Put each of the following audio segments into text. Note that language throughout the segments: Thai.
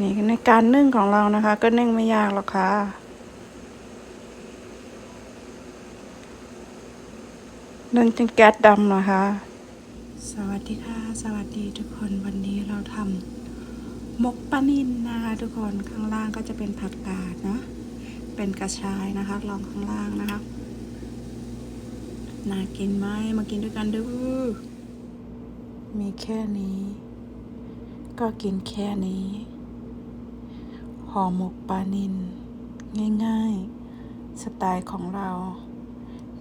นี่ในการนึ่งของเรานะคะ ก็นึ่งไม่ยากหรอกค่ะ นึ่งจนแก๊สดำนะคะ สวัสดีค่ะ สวัสดีทุกคนวันนี้เราทำหมกปลานินนะคะทุกคนข้างล่างก็จะเป็นผักกาดเนาะเป็นกระชายนะคะลองข้างล่างนะคะน่ากินไหมมากินด้วยกันดูมีแค่นี้ ก็กินแค่นี้ ห่อหมกปลานินง่ายๆ สไตล์ของเรา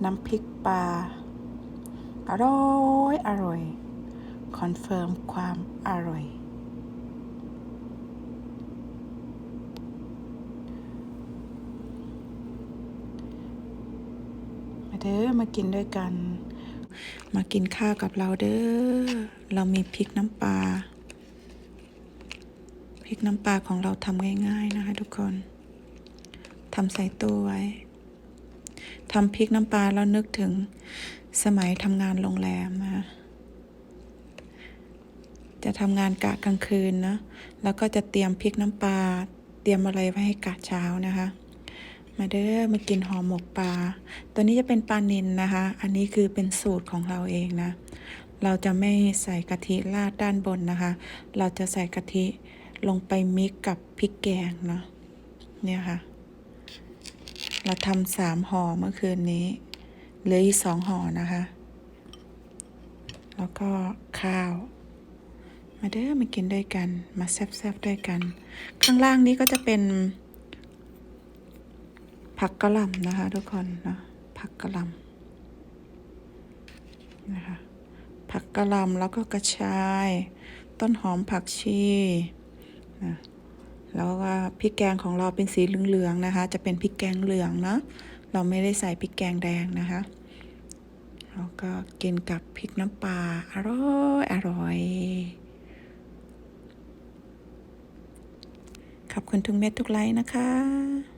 น้ำพริกปลา อร่อยอร่อย คอนเฟิร์มความอร่อย มาเด้อมากินด้วยกัน มากินข้าวกับเราเด้อ เรามีพริกน้ำปลา พริกน้ำปลาของเราทำง่ายๆนะคะ ทุกคนทำใส่ตู้ไว้ทำพริกน้ำปลาแล้วนึกถึงสมัยทำงานโรงแรมนะคะจะทำงานกะกลางคืนนะแล้วก็จะเตรียมพริกน้ำปลาเตรียมอะไรไว้ให้กะเช้านะคะ มาเด้อมากินห่อหมกปลา ตัวนี้จะเป็นปลานินนะคะ อันนี้คือเป็นสูตรของเราเองนะ เราจะไม่ใส่กะทิราดด้านบนนะคะ เราจะใส่กะทิ ลงไปมิกกับพริกแกงเนาะเนี่ยค่ะ เราทำสามห่อเมื่อคืนนี้เหลืออีกสองห่อนะคะ แล้วก็ข้าว มาเด้อมากินด้วยกัน มาแซ่บๆด้วยกัน ข้างล่างนี้ก็จะเป็น ผักกะหล่ำนะคะ ทุกคนเนาะผักกะหล่ำนะคะผักกะหล่ำแล้วก็กระชาย ต้นหอมผักชี นะแล้วก็พริกแกงของเราเป็นสีเหลืองๆนะคะ จะเป็นพริกแกงเหลืองเนาะเราไม่ได้ใส่พริกแกงแดงนะคะแล้วก็กินกับพริกน้ำปลาอร่อยอร่อยขอบคุณทุกเม็ดทุกไลค์นะคะ